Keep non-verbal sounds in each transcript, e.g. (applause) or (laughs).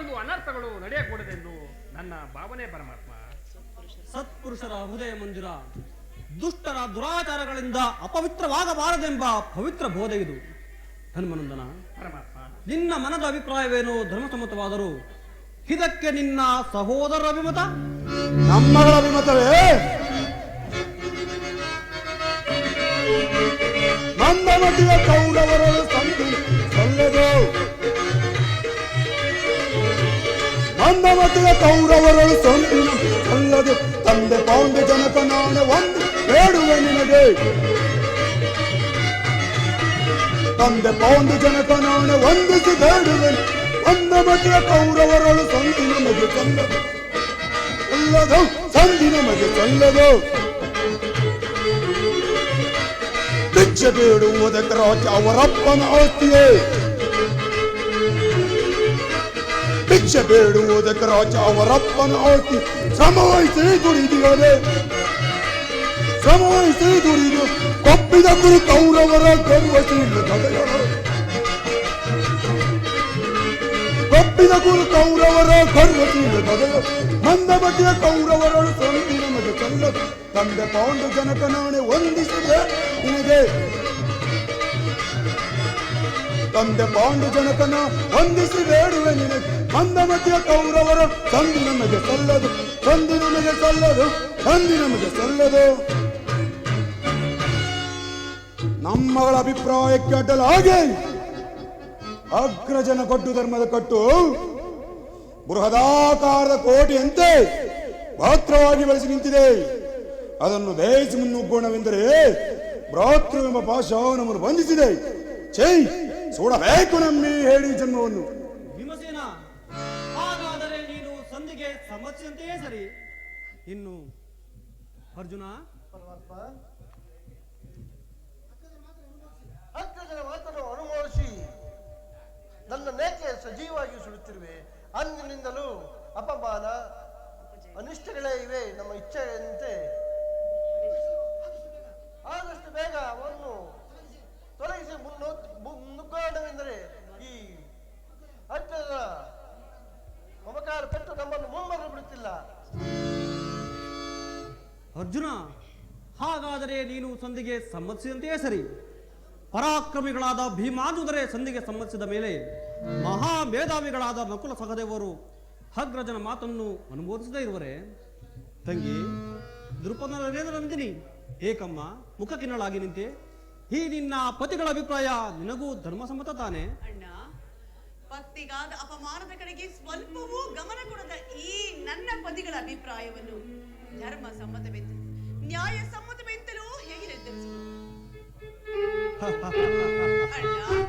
ಮತ್ತೊಂದು ಅನರ್ಥಗಳು ನಡೆಯಕೂಡದೆಂದು ನನ್ನ ಭಾವನೆ ಪರಮಾತ್ಮ. ಸತ್ಪುರುಷರ ಹೃದಯ ಮಂದಿರ ದುಷ್ಟರ ದುರಾಚಾರಗಳಿಂದ ಅಪವಿತ್ರವಾಗಬಾರದೆಂಬ ಪವಿತ್ರ ಬೋಧ ಇದು. ಹನುಮನಂದನ ಪರಮಾತ್ಮ. ನಿನ್ನ ಮನದ ಅಭಿಪ್ರಾಯವೇನು ಧರ್ಮಸಮ್ಮತವಾದರೂ ಇದಕ್ಕೆ ನಿನ್ನ ಸಹೋದರ ಅಭಿಮತ? ನಮ್ಮಗಳ ಅಭಿಮತವೇ? ನಮ್ಮ ಮಟ್ಟಿಗೆ ಮಟ್ಟಿಗೆ ಕೌರವರಳು ಸಂತಿನ ಅಲ್ಲದೆ ತಂದೆ ಪಾಂಡು ಜನಕ ನಾನು ಒಂದು ಬೇಡುವೆ ನಿನಗೆ. ತಂದೆ ಪಾಂಡು ಜನಕ ನಾನು ವಂದಿಸಿ ಬೇಡುವೆ. ನಮ್ಮ ಬಗೆಯ ಕೌರವರಳು ಸಂತಿ ಮಗೆ ಸಲ್ಲದು ಸಲ್ಲದು ಸಂದಿನ ಮಗೆ ಸಲ್ಲದು ಭಿಕ್ಷೆ ಬೇಡುವುದಕ್ಕೆ ರಾಜ ಅವರಪ್ಪನ ಆಸ್ತಿಯೇ. ಭಿಕ್ಷೆ ಬೇಡುವುದಕ್ಕೆ ರಾಜ ಅವರಪ್ಪನ ಆಸ್ತಿ ಶ್ರಮವಹಿಸಿ ದುಡಿದಿರದೆ ಶ್ರಮವಹಿಸಿ ದುಡಿದು ಕೊಪ್ಪಿದ ಗುರು ಕೌರವರ ಗರ್ವಶೀಲ ಕೊಪ್ಪಿದ ಗುರು ಕೌರವರ ಗರ್ವಶೀಲ ಗದೆಯ ಮಂದ ಬಗೆಯ ಕೌರವರಳು ತಂದೆ ಪಾಂಡು ಜನಕ ನಾಣೆ ವಂದಿಸಿದೆ. ನಿನಗೆ ತಂದೆ ಪಾಂಡು ಜನಕನ ವಂದಿಸಿ ಬೇಡುವೆ ನಿನಗೆ. ಮಧ್ಯ ಕೌರವರ ಸಂಧಿ ನಮಗೆ ಸಲ್ಲದು, ತಂದಿ ನಮಗೆ ಸಲ್ಲದು, ತಂದಿ ನಮಗೆ ಸಲ್ಲದು. ನಮ್ಮಗಳ ಅಭಿಪ್ರಾಯಕ್ಕೆ ಹಾಗೆ ಅಗ್ರಜನ ಕೊಟ್ಟು ಧರ್ಮದ ಕಟ್ಟು ಬೃಹದಾಕಾರದ ಕೋಟೆಯಂತೆ ಭಾತ್ರವಾಗಿ ಬೆಳೆಸಿ ನಿಂತಿದೆ. ಅದನ್ನು ದೇಶ ಮುನ್ನುಗ್ಗೋಣವೆಂದರೆ ಭ್ರಾತೃವೆಂಬ ಪಾಶ ನಮ್ಮನ್ನು ಬಂಧಿಸಿದೆ. ಚೈ ಸುಡಬೇಕು ನಮ್ಮಿ ಹೇಳಿ ಜನ್ಮವನ್ನು. ಭೀಮಸೇನ ಹಾಗಾದರೆ ನೀನು ಸಂಧಿಗೆ ಸಮಸ್ಯೆಯಂತೆಯೇ ಸರಿ. ಇನ್ನು ಅರ್ಜುನ ಅರ್ಜುನ, ಹಾಗಾದರೆ ನೀನು ಸಂಧಿಗೆ ಸಮ್ಮತಿಸಿದಂತೆಯೇ ಸರಿ. ಪರಾಕ್ರಮಿಗಳಾದ ಭೀಮಾನುದರೆ ಸಂಧಿಗೆ ಸಮ್ಮತಿಸಿದ ಮೇಲೆ ಮಹಾ ಮೇಧಾವಿಗಳಾದ ನಕುಲ ಸಹದೇವರು ಹಗ್ರಜನ ಮಾತನ್ನು ಅನುಮೋದಿಸದೇ ಇರುವರೆ? ತಂಗಿ ದೃಪದ ನಂದಿನಿ ಏಕಮ್ಮ, ಮುಖ ಕಿನ್ನಳಾಗಿ ನಿಂತೆ. ಈ ನಿನ್ನ ಪತಿಗಳ ಅಭಿಪ್ರಾಯ ನಿನಗೂ ಧರ್ಮಸಮ್ಮತ ತಾನೆ? ಅಣ್ಣ ಪತ್ತಿಗಾದ ಅಪಮಾನದ ಕಡೆಗೆ ಸ್ವಲ್ಪವೂ ಗಮನ ಕೊಡದ ಈ ನನ್ನ ಪತಿಗಳ ಅಭಿಪ್ರಾಯವನ್ನು ಧರ್ಮ ಸಮ್ಮತವೆಂದು ನ್ಯಾಯ ಸಮ್ಮತವೆಂತಲೂ ಹೇಗೆ ನಿರ್ಧರಿಸುವುದು ಅಣ್ಣ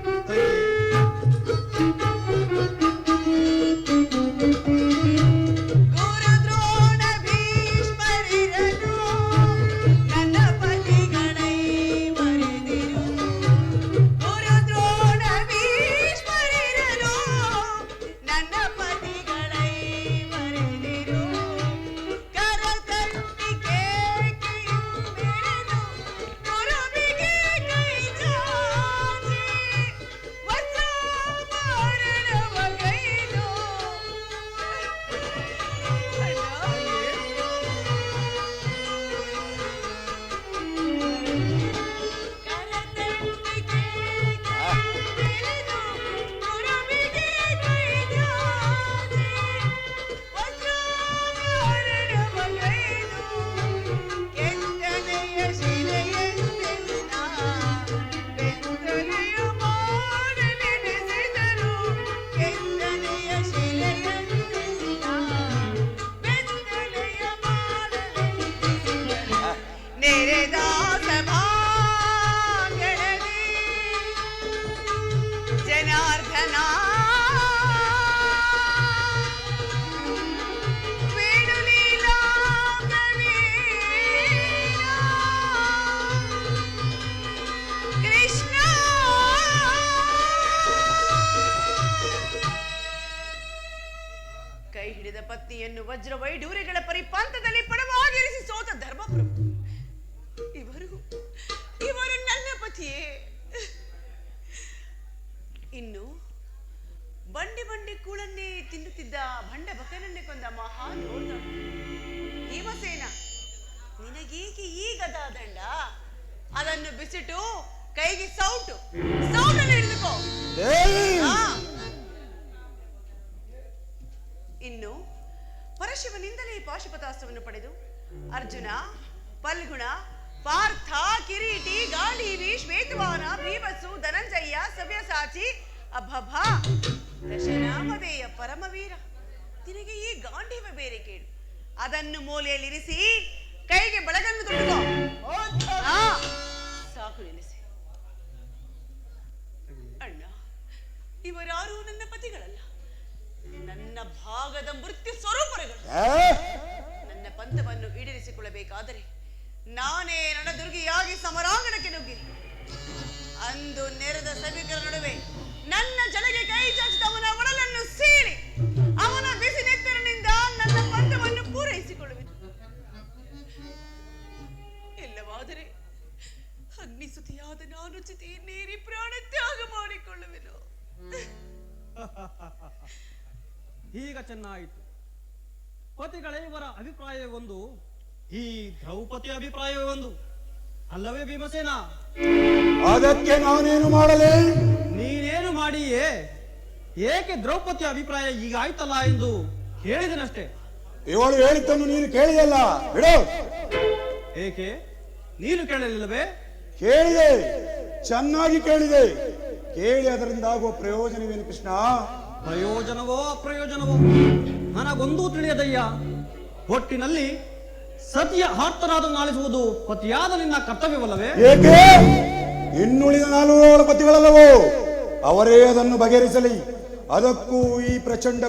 ಹಿಡಿದ ಪತ್ನಿಯನ್ನು ವಜ್ರ ವೈಡೂರ್ಯಗಳ ಪರಿಪಾಂತದಲ್ಲಿ ಪಡವಾಗಿರಿಸಿ ಸೋತ ಧರ್ಮಪ್ರಭು. ಇನ್ನು ಬಂಡಿ ಬಂಡಿ ಕೂಳನ್ನೇ ತಿನ್ನುತ್ತಿದ್ದ ಭಂಡ ಬಕನನ್ನೇ ಕೊಂದ ಮಹಾನ್ ಭೀಮಸೇನ ನಿನಗೇಕೆ ಈ ಗದಾದಂಡ ಅದನ್ನು ಬಿಸಿಟು ಕೈಗೆ ಸೌಟು. ಸೌಟನ್ನು ಹಿಡಿದುಕೋ. ಇನ್ನು ಪರಶಿವನಿಂದಲೇ ಪಾಶುಪತಾಸ್ತ್ರವನ್ನು ಪಡೆದು ಅರ್ಜುನ ಪಲ್ಗುಣ ಪಾರ್ಥ ಕಿರೀಟಿ ಗಾಂಧೀವಿ ಶ್ವೇತವಾನ ಭೀಮಸು ಧನಂಜಯ್ಯ ಸವ್ಯಸಾಚಿ ಅಭಭ ದಶನಾಮಧೇಯ ಪರಮವೀರ. ತಿರುಗಿ ಈ ಗಾಂಡೀವ ಬೇರೆ ಕೇಳು. ಅದನ್ನು ಮೂಲೆಯಲ್ಲಿರಿಸಿ ಕೈಗೆ ಬಳಗನ್ನು ತೊಟ್ಟುಕೋ. ಸಾಕು ನಿಲ್ಲಿಸಿ. ಅಣ್ಣ ಇವರಾರು ನನ್ನ ಪತಿಗಳಲ್ಲ. ನನ್ನ ಭಾಗದ ಮೃತ್ಯು ಸ್ವರೂಪರುಗಳು? ನನ್ನ ಪಂಥವನ್ನು ಈಡೇರಿಸಿಕೊಳ್ಳಬೇಕಾದರೆ ನಾನೇ ರಣದುರ್ಗಿಯಾಗಿ ಸಮರಾಂಗಣಕ್ಕೆ ನುಗ್ಗಿ. ಅಂದು ನೆರೆದ ಸಭಿಕರ ನಡುವೆ ನನ್ನ ಜನಗೆ ಕೈ ಚಾಚಿದವನ ಒಡಲನ್ನು ಸೀಳಿ, ಅವನ ಬಿಸಿ ನೆತ್ತರನಿಂದ ನನ್ನ ಪಂಥವನ್ನು ಪೂರೈಸಿಕೊಳ್ಳುವೆ ಇಲ್ಲವಾದರೆ ಅಗ್ನಿಸುತಿಯಾದ ನಾನು ಚಿತೆಯನ್ನೇರಿ ಪ್ರಾಣ ತ್ಯಾಗ ಮಾಡಿಕೊಳ್ಳುವೆನು. (laughs) ಈಗ ಚೆನ್ನಾಯಿತು. ಪತಿಗಳೇ, ಇವರ ಅಭಿಪ್ರಾಯ ಒಂದು ಈ ದ್ರೌಪದಿ ಅಭಿಪ್ರಾಯ ಒಂದು. ಅಲ್ಲವೇ ಭೀಮಸೇನ? ಅದಕ್ಕೆ ನಾನೇನು ಮಾಡಲಿ? ನೀನೇನು ಮಾಡಿಯೇ? ಏಕೆ ದ್ರೌಪದಿ ಅಭಿಪ್ರಾಯ ಈಗ ಆಯ್ತಲ್ಲ ಎಂದು ಹೇಳಿದನಷ್ಟೇ ಇವಳು ಹೇಳಿದ್ದನ್ನು ನೀನು ಕೇಳಿದಲ್ಲ ಬಿಡು. ಏಕೆ? ನೀನು ಕೇಳಲಿಲ್ಲವೇ? ಕೇಳಿದೆ. ಚೆನ್ನಾಗಿ ಕೇಳಿದೆ. ಕೇಳಿ ಅದರಿಂದ ಆಗುವ ಪ್ರಯೋಜನವೇನು ಕೃಷ್ಣ? ಪ್ರಯೋಜನವೋ ಅಪ್ರಯೋಜನವೋ? ನನಗೊಂದೂ ತಿಳಿಯದಯ್ಯ. ಒಟ್ಟಿನಲ್ಲಿ ಸತಿಯ ಆರ್ತನಾದ ಆಲಿಸುವುದು ಪತಿಯಾದ ನಿನ್ನ ಕರ್ತವ್ಯವಲ್ಲವೇ? ಏಕೆ? ಇನ್ನುಳಿದ ನಾಲ್ವರು ಪತಿಗಳಲ್ಲವೋ? ಅವರೇ ಅದನ್ನು ಬಗೆಹರಿಸಲಿ. ಅದಕ್ಕೂ ಈ ಪ್ರಚಂಡ